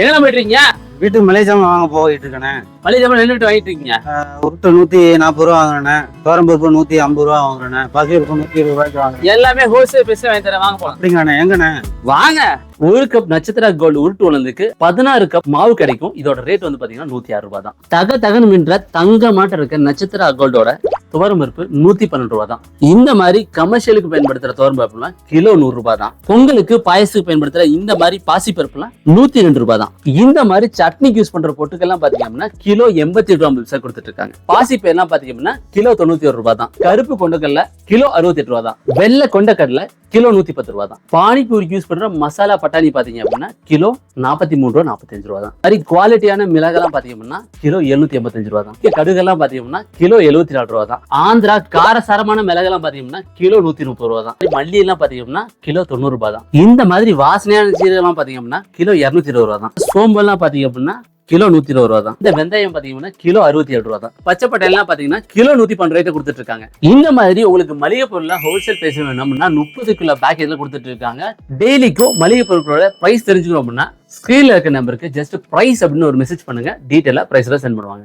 எங்க போயிட்டு வீட்டுக்கு மளிகை ஜாமான் வாங்க போயிட்டு இருக்கேண்ணே மளிகை ஜாமான் நின்றுட்டு வாங்கிட்டு இருக்கீங்க உருட்டை நூத்தி நாற்பது ரூபா வாங்குறேண்ணே. தோரம்பருப்பு நூத்தி ஐம்பது ரூபா வாங்குறேண்ணே. பசிப்பருப்பு நூத்தி இருபது ரூபாய்க்கு வாங்குறேன். எல்லாமே ஹோல்சேல் பேசி வாங்கி தரேன். வாங்க போலாம். அப்படிங்கண்ணே எங்கண்ணே? வாங்க. ஒரு கப் நட்சத்திர கோல்டு உருட்டு உணர்ந்துக்கு பதினாறு கப் மாவு கிடைக்கும். இதோட ரேட் வந்து பாத்தீங்கன்னா நூத்தி ஆறு ரூபாய் தான் தக தகன்னு மின்ற தங்க மாட்டம் இருக்க நட்சத்திர கோல்டோட துவரம் பருப்பு நூத்தி பன்னெண்டு ரூபா தான் இந்த மாதிரி கமர்ஷியலுக்கு பயன்படுத்துற துவரம் பருப்புலாம் கிலோ நூறு ரூபாய் தான் பொங்கலுக்கு பாயசத்துக்கு பயன்படுத்துற இந்த மாதிரி பாசி பருப்புலாம் நூத்தி ரெண்டு ரூபாய் தான் இந்த மாதிரி சட்னிக்கு யூஸ் பண்ற பொட்டுக்கெல்லாம் பாத்தீங்கன்னா கிலோ எண்பத்தி எட்டு ரூபாய் பைசா கொடுத்துட்டு இருக்காங்க பாசி பேர்லாம் பாத்தீங்கன்னா கிலோ தொண்ணூத்தி ஒரு ரூபாய் தான் கருப்பு கொண்டக்கடலை கிலோ அறுபத்தி எட்டு ரூபாய் தான் வெள்ளை கொண்டக்கடலை கிலோ நூத்தி பத்து ரூபா தான். பானிபூரிக்கு யூஸ் பண்ற மசாலா பட்டாணி பாத்தீங்க அப்படின்னா கிலோ நாற்பத்தி மூணு ரூபா நாற்பத்தஞ்சு ரூபா தான். மாதிரி குவாலிட்டியான மிளகெல்லாம் பாத்தீங்க அப்படின்னா கிலோ எழுநூத்தி எண்பத்தஞ்சு ரூபா தான். கடுகெல்லாம் கடுகெல்லாம் அப்படின்னா கிலோ எழுபத்தி நாலு ரூபா தான். ஆந்திரா காரசாரமான மிளகெல்லாம் பாத்தீங்கன்னா கிலோ நூத்தி முப்பது ரூபா தான். மல்லி எல்லாம் பாத்தீங்கன்னா கிலோ தொண்ணூறு ரூபா தான். இந்த மாதிரி வாசனையான சீரகம்லாம் பாத்தீங்க அப்படின்னா கிலோ இருநூத்தி இருபது ரூபா தான். சோம்பெல்லாம் பாத்தீங்க அப்படின்னா கிலோ நூத்தி இருபது ரூபா தான் இந்த வெந்தயம் பாத்தீங்கன்னா கிலோ அறுபத்தி ஏழு ரூபா தான் பச்சை பட்டாணிலாம் பாத்தீங்கன்னா கிலோ நூத்தி பன்னெண்டு ரூபாய்க்கு கொடுத்துட்டு இருக்காங்க இந்த மாதிரி உங்களுக்கு மளிகை பொருள் ஹோல்சேல் பேச வேணும்னா முப்பது கிலோ பேக்கேஜ்ல கொடுத்துட்டு இருக்காங்க டெய்லிக்கும் மளிகை பொருட்களோட பிரைஸ் தெரிஞ்சுக்கணும் அப்படின்னா ஸ்கிரீன்ல இருக்க நம்பருக்கு ஜஸ்ட் பிரைஸ் அப்படின்னு ஒரு மெசேஜ் பண்ணுங்க. டீட்டெயிலா பிரைஸ்ல சென்ட் பண்ணுவாங்க.